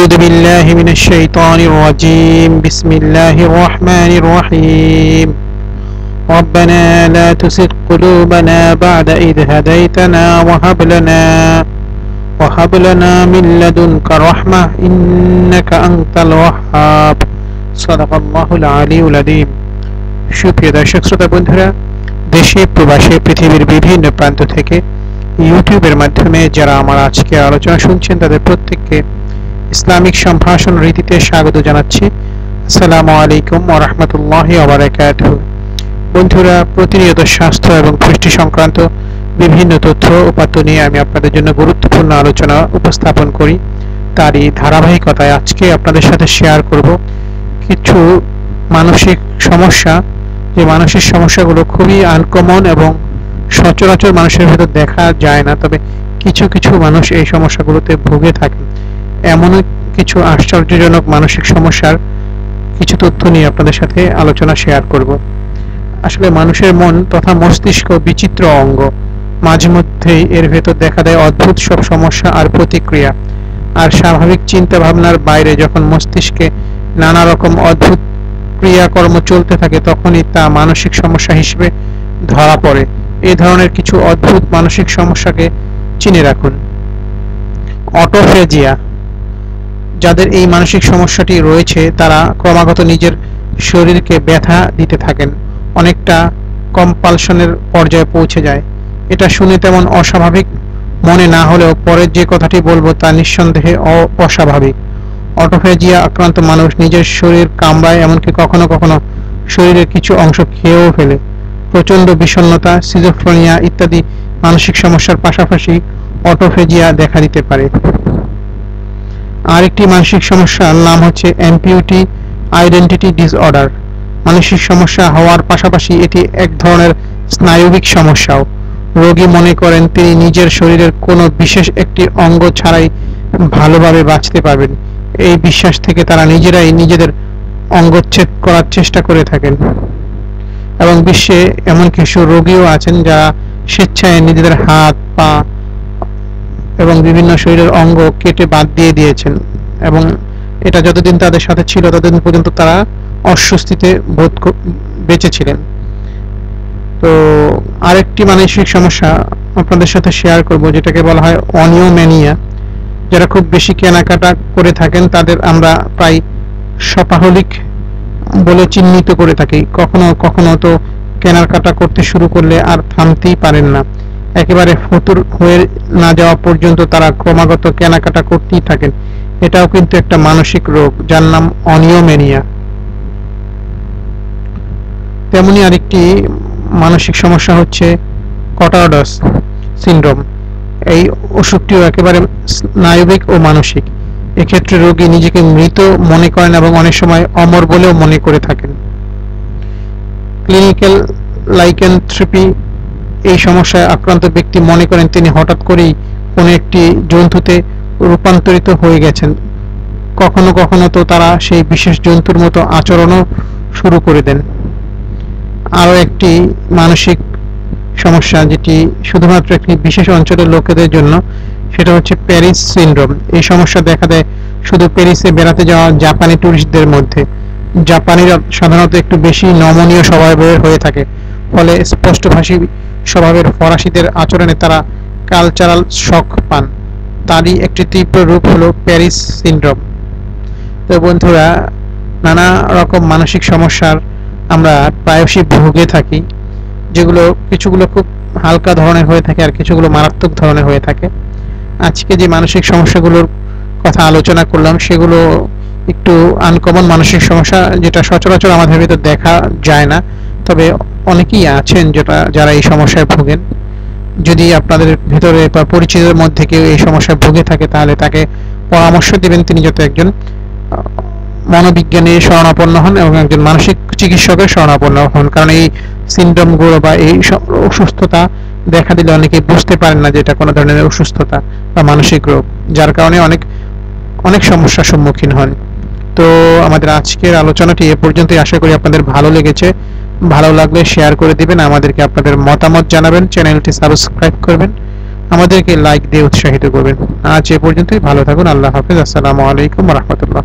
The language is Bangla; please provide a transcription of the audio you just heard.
أعوذ بالله من الشيطان الرجيم بسم الله الرحمن الرحيم ربنا لا تزغ قلوبنا بعد إذ هديتنا وهب لنا وهب لنا من لدنك رحمة إنك أنت الوهاب صدق الله العلي العظيم সুপ্রিয় দর্শক শ্রোতা বন্ধুরা দেশে প্রবাসে পৃথিবীর বিভিন্ন প্রান্ত থেকে ইউটিউবের মাধ্যমে যারা আমার আজকে আলোচনা শুনছেন তাদের প্রত্যেককে ইসলামিক সম্ভাষণ রীতিতে স্বাগত জানাচ্ছি। আসসালামু আলাইকুম ওয়া রাহমাতুল্লাহি ওয়া বারাকাতুহু। বন্ধুরা, প্রতিনিয়ত স্বাস্থ্য এবং পুষ্টি সংক্রান্ত বিভিন্ন তথ্য উপাত্ত নিয়ে আমি আপনাদের জন্য গুরুত্বপূর্ণ আলোচনা উপস্থাপন করি। তারই ধারাবাহিকতায় আজকে আপনাদের সাথে শেয়ার করব কিছু মানসিক সমস্যা। যে মানসিক সমস্যাগুলো খুবই আনকমন এবং সচরাচর মানুষের ভেতর দেখা যায় না, তবে কিছু কিছু মানুষ এই সমস্যাগুলোতে ভুগে থাকেন। এমন কিছু আশ্চর্যজনক মানসিক সমস্যার কিছু তথ্য নিয়ে আপনাদের সাথে আলোচনা শেয়ার করব। আসলে মানুষের মন তথা মস্তিষ্ক বিচিত্র অঙ্গ। মাঝে মধ্যেই এর ভেতর দেখা দেয় অদ্ভুত সব সমস্যা আর প্রতিক্রিয়া। আর স্বাভাবিক চিন্তা ভাবনার বাইরে যখন মস্তিষ্কে নানা রকম অদ্ভুত ক্রিয়াকর্ম চলতে থাকে, তখনই তা মানসিক সমস্যা হিসেবে ধরা পড়ে। এই ধরনের কিছু অদ্ভুত মানসিক সমস্যাকে চিনে রাখুন। অটোফেজিয়া যাদের এই মানসিক সমস্যাটি রয়েছে, তারা ক্রমাগত নিজের শরীরকে ব্যথা দিতে থাকেন। অনেকটা কম্পালশনের পর্যায়ে পৌঁছে যায়। এটা শুনে তেমন অস্বাভাবিক মনে না হলেও পরের যে কথাটি বলব তা নিঃসন্দেহে অস্বাভাবিক। অটোফেজিয়া আক্রান্ত মানুষ নিজের শরীর কামড়ায় এমনকি কখনো কখনো শরীরের কিছু অংশ খেয়েও ফেলে। প্রচণ্ড বিষণ্ণতা সিজোফ্রেনিয়া ইত্যাদি মানসিক সমস্যার পাশাপাশি অটোফেজিয়া দেখা দিতে পারে। আরেকটি মানসিক সমস্যার নাম হচ্ছে এমপিউটি আইডেন্টিটি ডিসঅর্ডার। মানসিক সমস্যা হওয়ার পাশাপাশি এটি এক ধরনের স্নায়বিক সমস্যাও। রোগী মনে করেন তিনি নিজের শরীরের কোনো বিশেষ একটি অঙ্গ ছাড়াই ভালোভাবে বাঁচতে পারবেন। এই বিশ্বাস থেকে তারা নিজেরাই নিজেদের অঙ্গচ্ছেদ করার চেষ্টা করে থাকেন। এবং বিশ্বে এমন কিছু রোগীও আছেন যারা স্বেচ্ছায় নিজেদের হাত, পা এবং বিভিন্ন শরীরের অঙ্গ কেটে বাদ দিয়ে দিয়েছেন এবং এটা যতদিন তাদের সাথে ছিল ততদিন পর্যন্ত তারা অস্বস্তিতে বোধ ক- বেঁচে ছিলেন। তো আরেকটি মানসিক সমস্যা আপনাদের সাথে শেয়ার করব, যেটাকে বলা হয় অনিওম্যানিয়া যারা খুব বেশি কেনাকাটা করে থাকেন, তাদের আমরা প্রায় সপাহলিক বলে চিহ্নিত করে থাকি। কখনো কখনো তো কেনাকাটা করতে শুরু করলে আর থামতেই পারেন না। একেবারে ফতুর হয়ে না যাওয়া পর্যন্ত তারা ক্রমাগত কেনাকাটা করতেই থাকেন। এটাও কিন্তু একটা মানসিক রোগ, যার নাম অনিওমেনিয়া তেমনি আরেকটি মানসিক সমস্যা হচ্ছে কটারডস সিনড্রোম। এই অসুখটিও একেবারে স্নায়বিক ও মানসিক। এক্ষেত্রে রোগী নিজেকে মৃত মনে করেন এবং অনেক সময় অমর বলেও মনে করে থাকেন। ক্লিনিক্যাল লাইকেনথ্রেপি এই সমস্যায় আক্রান্ত ব্যক্তি মনে করেন তিনি হঠাৎ করেই কোনো একটি জন্তুতে রূপান্তরিত হয়ে গেছেন। কখনো কখনো তো তারা সেই বিশেষ জন্তুর মতো আচরণও শুরু করে দেন। আরও একটি মানসিক সমস্যা যেটি শুধুমাত্র একটি বিশেষ অঞ্চলের লোকেদের জন্য, সেটা হচ্ছে প্যারিস সিন্ড্রোম। এই সমস্যা দেখা দেয় শুধু প্যারিসে বেড়াতে যাওয়া জাপানি ট্যুরিস্টদের মধ্যে। জাপানিরা সাধারণত একটু বেশি নমনীয় স্বভাবের হয়ে থাকে, ফলে স্পষ্টভাষী স্বভাবের ফরাসিদের আচরণে তারা কালচারাল শক পান। তারই একটি তীব্র রূপ হলো প্যারিস সিনড্রোম। তো বন্ধুরা, নানা রকম মানসিক সমস্যার আমরা প্রায়শই ভুগে থাকি, যেগুলো কিছুগুলো খুব হালকা ধরনের হয়ে থাকে আর কিছুগুলো মারাত্মক ধরনের হয়ে থাকে। আজকে যে মানসিক সমস্যাগুলোর কথা আলোচনা করলাম, সেগুলো একটু আনকমন মানসিক সমস্যা যেটা সচরাচর আমাদের ভিতর দেখা যায় না। তবে অনেকেই আছেন যেটা, যারা এই সমস্যায় ভোগেন। যদি আপনাদের ভিতরে বা পরিচিতের মধ্যে কেউ এই সমস্যায় ভুগে থাকে, তাহলে তাকে পরামর্শ দিবেন তিনি যাতে একজন মনোবিজ্ঞানী শরণাপন্ন হন এবং একজন মানসিক চিকিৎসকের শরণাপন্ন হন। কারণ এই সিনড্রোমগুলো বা এই অসুস্থতা দেখা দিলে অনেকে বুঝতে পারেন না যে এটা কোনো ধরনের অসুস্থতা বা মানসিক রোগ, যার কারণে অনেক অনেক সমস্যার সম্মুখীন হন। তো আমাদের আজকের আলোচনাটি এ পর্যন্তই। আশা করি আপনাদের ভালো লেগেছে। ভালো লাগলে শেয়ার করে দিবেন, আমাদেরকে আপনাদের মতামত জানাবেন চ্যানেলটি সাবস্ক্রাইব করবেন, আমাদেরকে লাইক দিয়ে উৎসাহিত করবেন। আজ এ পর্যন্তই, ভালো থাকুন, আল্লাহ হাফিজ, আসসালামু আলাইকুম রহমতুল্লাহ।